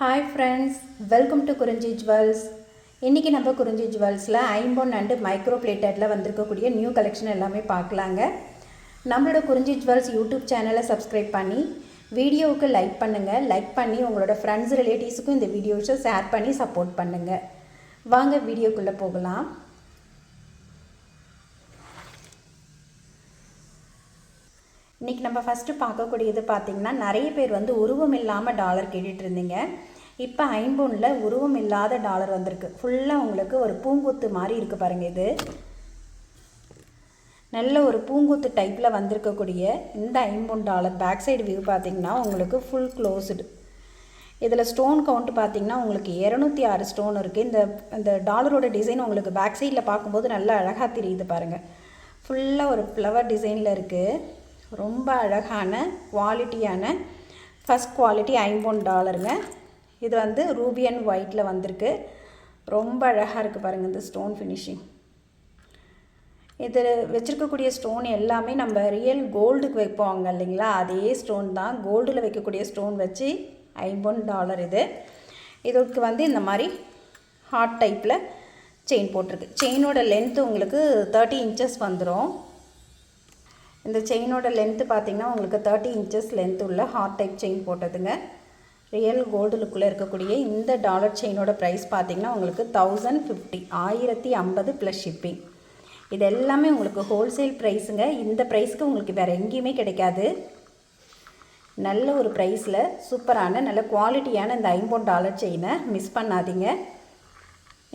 Hi friends welcome to Kurinji jewels இன்றைக்கி நம்ம குறிஞ்சி ஜுவல்ஸில் ஐம்பொன் அண்டு மைக்ரோ பிளேட்டடில் வந்திருக்கக்கூடிய நியூ கலெக்ஷன் எல்லாமே பார்க்கலாங்க. நம்மளோட குறிஞ்சி ஜுவல்ஸ் யூடியூப் சேனலை சப்ஸ்கிரைப் பண்ணி வீடியோவுக்கு லைக் பண்ணுங்கள் லைக் பண்ணி உங்களோட ஃப்ரெண்ட்ஸ் ரிலேட்டிவ்ஸுக்கும் இந்த வீடியோஸை ஷேர் பண்ணி சப்போர்ட் பண்ணுங்கள் வாங்க வீடியோக்குள்ளே போகலாம். இன்றைக்கி நம்ம ஃபஸ்ட்டு பார்க்கக்கூடியது பார்த்திங்கன்னா நிறைய பேர் வந்து உருவம் இல்லாமல் டாலர் கேட்டுட்டு இருந்தீங்க. இப்போ ஐம்பொனில் உருவம் இல்லாத டாலர் வந்திருக்கு. ஃபுல்லாக உங்களுக்கு ஒரு பூங்குத்து மாதிரி இருக்குது பாருங்கள் இது. நல்ல ஒரு பூங்குத்து டைப்பில் வந்திருக்கக்கூடிய இந்த ஐம்பொன் டாலர் பேக் சைடு வியூ பார்த்திங்கன்னா உங்களுக்கு ஃபுல் க்ளோஸ்டு இதில் ஸ்டோன் கவுண்ட் பார்த்திங்கன்னா உங்களுக்கு இரநூத்தி ஆறு ஸ்டோன் இருக்குது இந்த இந்த டாலரோட டிசைன் உங்களுக்கு பேக் சைடில் பார்க்கும்போது நல்லா அழகாக தெரியுது பாருங்கள் ஃபுல்லாக ஒரு ஃப்ளவர் டிசைனில் இருக்குது ரொம்ப அழகான குவாலிட்டியான ஃபஸ்ட் குவாலிட்டி ஐம்பொன் டாலருங்க. இது வந்து ரூபி அண்ட் ஒயிட்டில் வந்திருக்கு. ரொம்ப அழகாக இருக்குது பாருங்கள் இந்த ஸ்டோன் ஃபினிஷிங் இது வச்சுருக்கக்கூடிய ஸ்டோன் எல்லாமே நம்ம ரியல் கோல்டுக்கு வைப்போங்க இல்லைங்களா? அதே ஸ்டோன் தான். கோல்டில் வைக்கக்கூடிய ஸ்டோன் வச்சு ஐம்பொன் டாலர் இது. இதுக்கு வந்து இந்த மாதிரி ஹார்ட் டைப்பில் செயின் போட்டிருக்கு. செயினோட லென்த்து உங்களுக்கு தேர்ட்டி இன்ச்சஸ் வந்துடும் இந்த செயினோட லென்த்து பார்த்திங்கன்னா உங்களுக்கு தேர்ட்டி இன்ச்சஸ் லென்த் உள்ள ஹார்ட் டைப் செயின் போட்டதுங்க. ரியல் கோல்டு இருக்கக்கூடிய இந்த டாலர் செயினோட ப்ரைஸ் பார்த்திங்கன்னா உங்களுக்கு தௌசண்ட் ஃபிஃப்டி ஆயிரத்தி ஐம்பது ப்ளஸ் ஷிப்பிங் இது எல்லாமே உங்களுக்கு ஹோல்சேல் ப்ரைஸுங்க இந்த ப்ரைஸ்க்கு உங்களுக்கு வேறு எங்கேயுமே கிடைக்காது. நல்ல ஒரு ப்ரைஸில் சூப்பரான நல்ல குவாலிட்டியான இந்த ஐம்பொன் டாலர் செயினை மிஸ் பண்ணாதீங்க.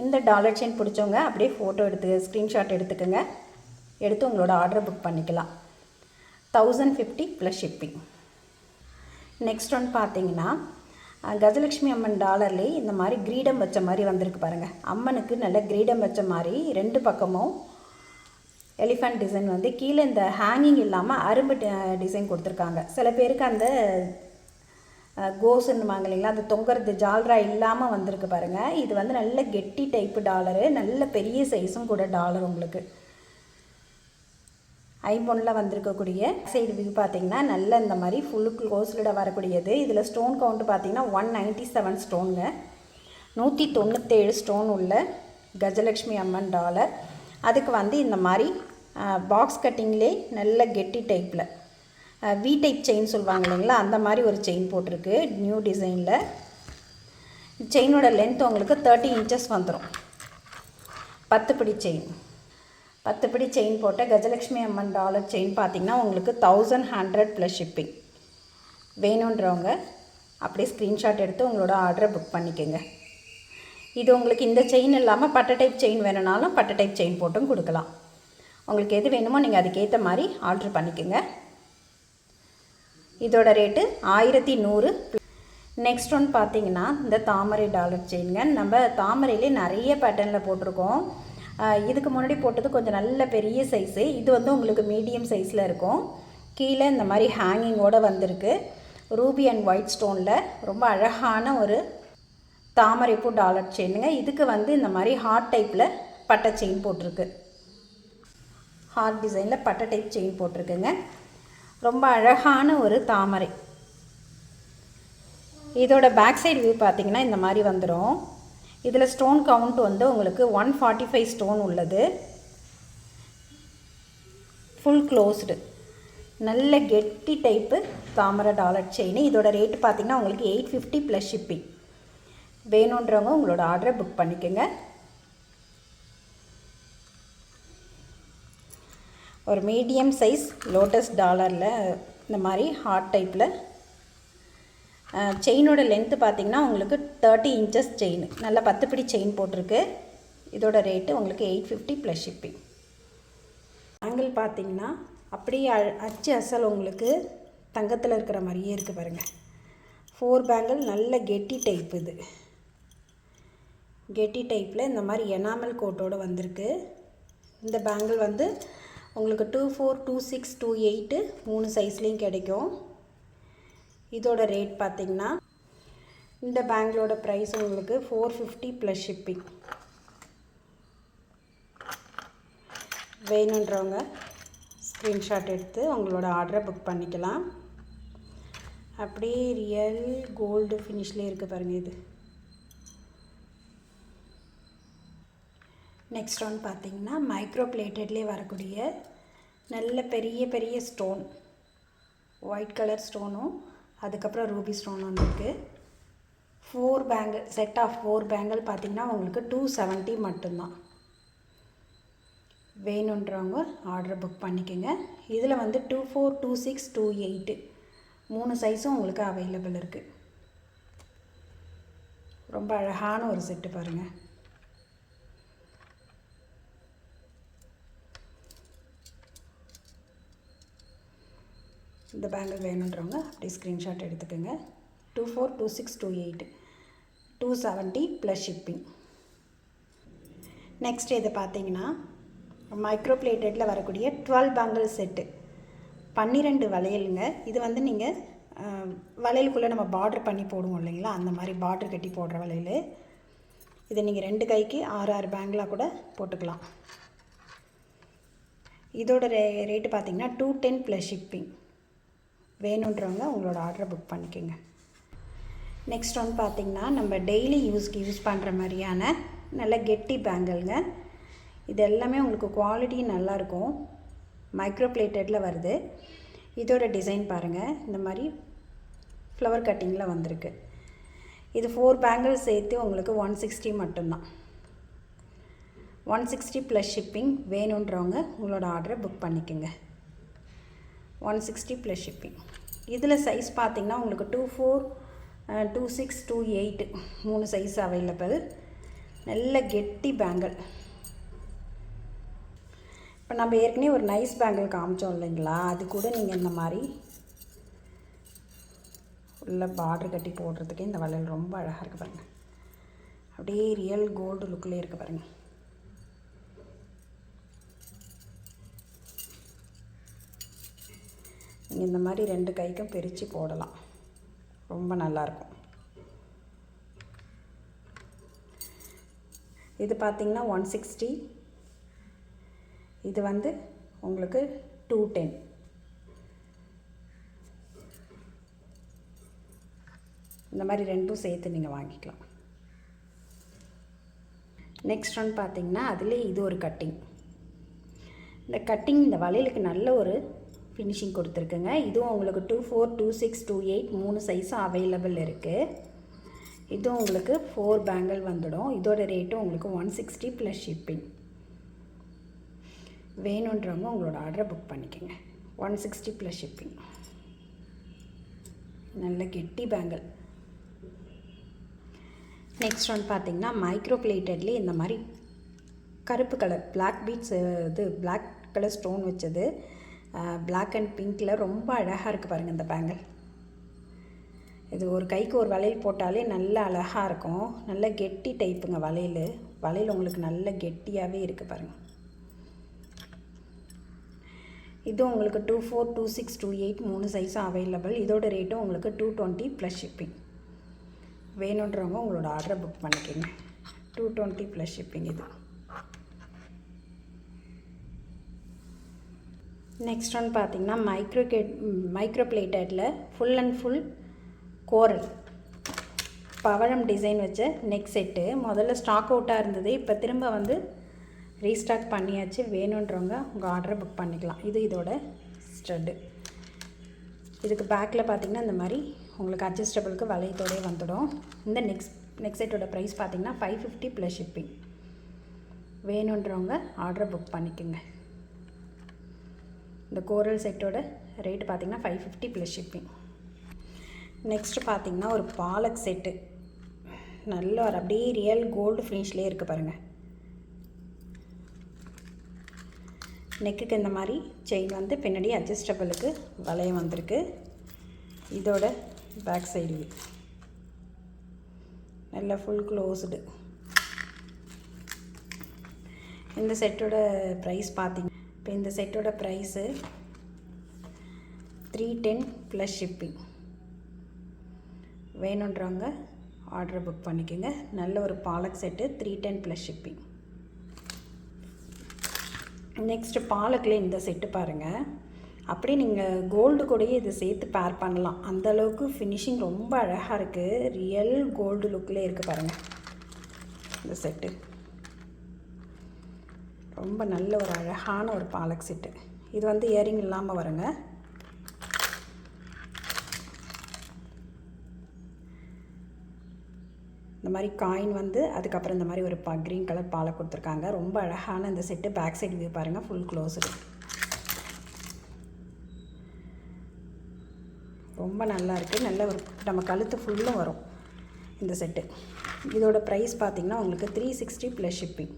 இந்த டாலர் செயின் பிடிச்சவங்க அப்படியே ஃபோட்டோ எடுத்து ஸ்க்ரீன்ஷாட் எடுத்துக்கோங்க. எடுத்து உங்களோட ஆர்டரை புக் பண்ணிக்கலாம். Thousand fifty plus shipping next one பார்த்தீங்கன்னா கஜலட்சுமி அம்மன் டாலர்லேயே இந்த மாதிரி கிரீடம் வச்ச மாதிரி வந்திருக்கு பாருங்கள் அம்மனுக்கு நல்ல கிரீடம் வச்ச மாதிரி ரெண்டு பக்கமும் எலிஃபண்ட் டிசைன் வந்து கீழே இந்த ஹேங்கிங் இல்லாமல் அரும்பு டிசைன் கொடுத்துருக்காங்க. சில பேருக்கு அந்த கோஸுன்னுவாங்க இல்லைங்களா அது தொங்குறது ஜால்ரா இல்லாமல் வந்திருக்கு பாருங்கள் இது வந்து நல்ல கெட்டி டைப்பு டாலரு நல்ல பெரிய சைஸும் கூட டாலர் உங்களுக்கு. ஐபோனில் வந்திருக்கக்கூடிய சைடு வியூ பார்த்தீங்கன்னா நல்ல இந்த மாதிரி ஃபுல் க்ளோஸ்லிட வரக்கூடியது. இதில் ஸ்டோன் கவுண்ட் பார்த்தீங்கன்னா ஒன் நைன்ட்டி செவன் ஸ்டோனுங்க நூற்றி தொண்ணூற்றேழு ஸ்டோன் உள்ள கஜலக்ஷ்மி அம்மன் டாலர் அதுக்கு வந்து இந்த மாதிரி பாக்ஸ் கட்டிங்லே நல்ல கெட்டி டைப்பில் வி டைப் செயின் சொல்லுவாங்க இல்லைங்களா? அந்த மாதிரி ஒரு செயின் போட்டிருக்கு. நியூ டிசைனில் செயினோட லென்த் உங்களுக்கு தேர்ட்டி இன்ச்சஸ் வந்துடும் பத்து பிடி செயின் பத்துப்படி செயின் போட்ட கஜலக்ஷ்மி அம்மன் டாலர் செயின் பார்த்திங்கன்னா உங்களுக்கு தௌசண்ட் ஹண்ட்ரட் ப்ளஸ் ஷிப்பிங் வேணுன்றவங்க அப்படியே ஸ்க்ரீன்ஷாட் எடுத்து உங்களோட ஆர்டரை புக் பண்ணிக்கோங்க. இது உங்களுக்கு இந்த செயின் இல்லாமல் பட்டை டைப் செயின் வேணுனாலும் பட்டை டைப் செயின் போட்டும் கொடுக்கலாம். உங்களுக்கு எது வேணுமோ நீங்கள் அதுக்கேற்ற மாதிரி ஆர்டர் பண்ணிக்கோங்க. இதோட ரேட்டு ஆயிரத்தி நூறு நெக்ஸ்ட் ஒன் பார்த்தீங்கன்னா இந்த தாமரை டாலர் செயின்ங்க. நம்ம தாமரையிலே நிறைய பேட்டர்னில் போட்டிருக்கோம். இதுக்கு முன்னாடி போட்டது கொஞ்சம் நல்ல பெரிய சைஸு இது வந்து உங்களுக்கு மீடியம் சைஸில் இருக்கும். கீழே இந்த மாதிரி ஹேங்கிங்கோடு வந்திருக்கு. ரூபி அண்ட் ஒயிட் ஸ்டோனில் ரொம்ப அழகான ஒரு தாமரைப்பூ டாலர் செயினுங்க இதுக்கு வந்து இந்த மாதிரி ஹார்ட் டைப்பில் பட்டை செயின் போட்டிருக்கு. ஹார்ட் டிசைனில் பட்டை டைப் செயின் போட்டிருக்குங்க. ரொம்ப அழகான ஒரு தாமரை. இதோட பேக் சைடு வியூ பார்த்திங்கன்னா இந்த மாதிரி வந்துடும் இதில் ஸ்டோன் கவுண்ட் வந்து உங்களுக்கு ஒன் ஃபார்ட்டி ஃபைவ் ஸ்டோன் உள்ளது. ஃபுல் க்ளோஸ்டு நல்ல கெட்டி டைப்பு தாமரை டாலர் செயின் இதோட ரேட்டு பார்த்திங்கன்னா உங்களுக்கு எயிட் ஃபிஃப்டி ப்ளஸ் ஷிப்பிங் வேணுன்றவங்க உங்களோட ஆர்டரை புக் பண்ணிக்கோங்க. ஒரு மீடியம் சைஸ் லோட்டஸ் டாலரில் இந்த மாதிரி ஹார்ட் டைப்பில் செயினோட லென்த்து பார்த்திங்கன்னா உங்களுக்கு தேர்ட்டி இன்ச்சஸ் செயின் பத்து படி செயின் போட்டிருக்கு. இதோட ரேட்டு உங்களுக்கு eight fifty plus shipping angle பார்த்திங்கன்னா அப்படியே அச்சு அசல் உங்களுக்கு தங்கத்தில் இருக்கிற மாதிரியே இருக்குது பாருங்கள் ஃபோர் பேங்கிள் நல்ல கெட்டி டைப் இது. கெட்டி டைப்பில் இந்த மாதிரி எனாமல் கோட்டோடு வந்திருக்கு. இந்த பேங்கிள் வந்து உங்களுக்கு two four two six two eight மூணு சைஸ்லேயும் கிடைக்கும். இதோட ரேட் பார்த்திங்கன்னா இந்த பேங்கிளோட ப்ரைஸ் உங்களுக்கு ஃபோர் ஃபிஃப்டி ப்ளஸ் ஷிப்பிங் வேணுன்றவங்க ஸ்க்ரீன்ஷாட் எடுத்து உங்களோட ஆர்டரை புக் பண்ணிக்கலாம். அப்படியே ரியல் கோல்டு ஃபினிஷ்லேயே இருக்குது பாருங்கள் இது. நெக்ஸ்ட் ஒன் பார்த்தீங்கன்னா மைக்ரோ பிளேட்டட்லேயே வரக்கூடிய நல்ல பெரிய பெரிய ஸ்டோன் ஒயிட் கலர் ஸ்டோனும் அதுக்கப்புறம் ரூபி ஸ்டோன் வந்திருக்கு four bangle set of four bangle பார்த்தீங்கன்னா உங்களுக்கு டூ செவன்ட்டி மட்டும்தான். வேணுன்றவங்க ஆர்டர் புக் பண்ணிக்கோங்க. இதில் வந்து two four two six two eight மூணு சைஸும் உங்களுக்கு அவைலபிள் இருக்குது ரொம்ப அழகான ஒரு செட்டு பாருங்கள் இந்த பேங்கிள் வேணுன்றவங்க அப்படியே ஸ்க்ரீன்ஷாட் எடுத்துக்கோங்க. Two four two six two eight two seventy plus shipping next இது பார்த்தீங்கன்னா மைக்ரோ பிளேட்டடில் வரக்கூடிய டுவெல் பேங்கிள் செட்டு பன்னிரெண்டு வளையலுங்க. இது வந்து நீங்கள் வளையலுக்குள்ளே நம்ம பார்டர் பண்ணி போடுவோம் இல்லைங்களா? அந்த மாதிரி பார்டர் கட்டி போடுற வளையல். இதை நீங்கள் ரெண்டு கைக்கு ஆறு ஆறு பேங்கிளாக கூட போட்டுக்கலாம். இதோட ரே ரேட்டு பார்த்தீங்கன்னா டூ டென் ப்ளஸ் ஷிப்பிங் வேணுன்றவங்க உங்களோட ஆர்டரை புக் பண்ணிக்கோங்க. நெக்ஸ்ட் ஒன் பார்த்திங்கன்னா நம்ம டெய்லி யூஸ்க்கு யூஸ் பண்ணுற மாதிரியான நல்ல கெட்டி பேங்கிள்ங்க இது எல்லாமே உங்களுக்கு குவாலிட்டி நல்லாயிருக்கும் மைக்ரோ பிளேட்டடில் வருது. இதோட டிசைன் பாருங்கள் இந்த மாதிரி ஃப்ளவர் கட்டிங்கில் வந்திருக்கு. இது ஃபோர் பேங்கிள் சேர்த்து உங்களுக்கு ஒன் சிக்ஸ்டி மட்டும்தான். ஒன் சிக்ஸ்டி ப்ளஸ் ஷிப்பிங் வேணுன்றவங்க உங்களோட ஆர்டரை புக் பண்ணிக்கோங்க. ஒன் சிக்ஸ்டி ப்ளஸ் ஷிப்பிங் இதில் சைஸ் பார்த்திங்கன்னா உங்களுக்கு two four two six two eight மூணு சைஸ் அவைலபிள் நல்ல கெட்டி பேங்கிள் இப்போ நம்ம ஏற்கனவே ஒரு நைஸ் பேங்கிள் காமிச்சோம் இல்லைங்களா? அது கூட நீங்கள் இந்த மாதிரி உள்ள பார்டர் கட்டி போடுறதுக்கே இந்த வளையல் ரொம்ப அழகாக இருக்குது பாருங்கள் அப்படியே ரியல் கோல்டு லுக்கில் இருக்குது பாருங்கள் இந்த மாதிரி ரெண்டு கைக்கும் பிரித்து போடலாம். ரொம்ப நல்லாயிருக்கும் இது பார்த்திங்கன்னா ஒன் சிக்ஸ்டி இது வந்து உங்களுக்கு டூ டென் இந்த மாதிரி ரெண்டும் சேர்த்து நீங்கள் வாங்கிக்கலாம். நெக்ஸ்ட் ஒன் பார்த்திங்கன்னா அதுலேயே இது ஒரு கட்டிங் இந்த கட்டிங் இந்த வளையலுக்கு நல்ல ஒரு ஃபினிஷிங் கொடுத்துருக்குங்க. இதுவும் உங்களுக்கு two four two six two eight மூணு சைஸும் அவைலபிள் இருக்குது இதுவும் உங்களுக்கு ஃபோர் பேங்கிள் வந்துடும். இதோட ரேட்டும் உங்களுக்கு ஒன் சிக்ஸ்டி ப்ளஸ் ஷிப்பிங் வேணுன்றவங்க உங்களோட ஆர்டரை புக் பண்ணிக்கோங்க. ஒன் சிக்ஸ்டி ப்ளஸ் ஷிப்பிங் நல்ல கெட்டி பேங்கிள் நெக்ஸ்ட் ஒன் பார்த்திங்கன்னா மைக்ரோ பிளேட்டட்லேயே இந்த மாதிரி கருப்பு கலர் பிளாக் பீட்ஸ் இது பிளாக் கலர் ஸ்டோன் வச்சது. பிளாக் அண்ட் பிங்க்கில் ரொம்ப அழகாக இருக்குது பாருங்கள் இந்த பேங்கிள் இது ஒரு கைக்கு ஒரு வளையல் போட்டாலே நல்ல அழகாக இருக்கும். நல்ல கெட்டி டைப்புங்க வளையல். வளையல் உங்களுக்கு நல்ல கெட்டியாகவே இருக்குது பாருங்கள் இது உங்களுக்கு two four two six two eight மூணு சைஸும் அவைலபிள் இதோட ரேட்டும் உங்களுக்கு டூ டுவெண்ட்டி ப்ளஸ் ஷிப்பிங் வேணுன்றவங்க உங்களோட ஆர்டரை புக் பண்ணிக்கோங்க. டூ டுவெண்ட்டி ப்ளஸ் ஷிப்பிங் இது. நெக்ஸ்ட் ஒன் பார்த்திங்கன்னா மைக்ரோகேட் மைக்ரோ பிளேட்டடில் ஃபுல் அண்ட் ஃபுல் கோரல். பவழம் டிசைன் வச்ச நெக் செட்டு முதல்ல ஸ்டாக் அவுட்டாக இருந்தது. இப்போ திரும்ப வந்து ரீஸ்டாக் பண்ணியாச்சு. வேணுன்றவங்க உங்கள் ஆர்டரை புக் பண்ணிக்கலாம். இது இதோட ஸ்டட்டு இதுக்கு பேக்கில் பார்த்திங்கன்னா இந்த மாதிரி உங்களுக்கு அட்ஜஸ்டபிளுக்கு வளையத்தோடய வந்துடும். இந்த நெக்ஸ்ட் நெக்ஸ்ட் செட்டோட ப்ரைஸ் பார்த்திங்கன்னா ஃபைவ் ஃபிஃப்டி ப்ளஸ் ஷிப்பிங் வேணுன்றவங்க ஆர்டரை புக் பண்ணிக்கோங்க. இந்த கோரல் செட்டோட ரேட்டு பார்த்திங்கன்னா five fifty plus shipping next பார்த்திங்கன்னா ஒரு பாலக் செட்டு நல்ல ஒரு அப்படியே ரியல் கோல்டு ஃபினிஷ்லேயே இருக்குது பாருங்கள் நெக்குக்கு இந்த மாதிரி செயின் வந்து பின்னாடி அட்ஜஸ்டபிளுக்கு வளையம் வந்திருக்கு. இதோட பேக் சைடு நல்ல ஃபுல் க்ளோஸ்டு இந்த செட்டோட ப்ரைஸ் பார்த்திங்க இப்போ இந்த செட்டோட price three ten plus shipping வேணுன்றவங்க ஆர்டர் புக் பண்ணிக்கோங்க. நல்ல ஒரு palak set three ten plus shipping next பாலக்கில் இந்த செட்டு பாருங்கள் அப்படியே நீங்கள் கோல்டு கூடயே இதை சேர்த்து பேர் பண்ணலாம். அந்த அளவுக்கு ஃபினிஷிங் ரொம்ப அழகாக இருக்குது ரியல் கோல்டு லுக்கில் இருக்குது பாருங்கள் இந்த செட்டு ரொம்ப நல்ல ஒரு அழகான ஒரு பாலக் செட்டு. இது வந்து இயரிங் இல்லாமல் வருங்க. இந்த மாதிரி காயின் வந்து அதுக்கப்புறம் இந்த மாதிரி ஒரு பா க்ரீன் கலர் பாலை கொடுத்துருக்காங்க. ரொம்ப அழகான இந்த செட்டு. பேக் சைடு வியூ பாருங்கள் ஃபுல் க்ளோஸ்டு ரொம்ப நல்லா இருக்குது நல்ல ஒரு நம்ம கழுத்து ஃபுல்லும் வரும் இந்த செட்டு. இதோட ப்ரைஸ் பார்த்திங்கன்னா உங்களுக்கு த்ரீ சிக்ஸ்டி ப்ளஸ் ஷிப்பிங்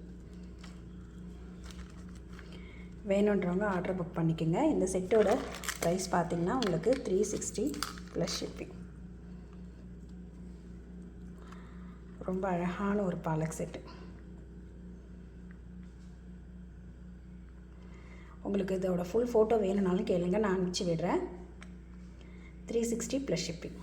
வேணுன்றவங்க ஆர்டர் புக் பண்ணிக்கோங்க. இந்த செட்டோட ப்ரைஸ் பார்த்திங்கன்னா உங்களுக்கு த்ரீ சிக்ஸ்டி ப்ளஸ் ஷிப்பிங் ரொம்ப அழகான ஒரு பாலக் செட்டு உங்களுக்கு இதோட ஃபுல் ஃபோட்டோ வேணும்னாலும் கேளுங்க. நான் அனுப்பிச்சி விடுறேன். Three sixty plus shipping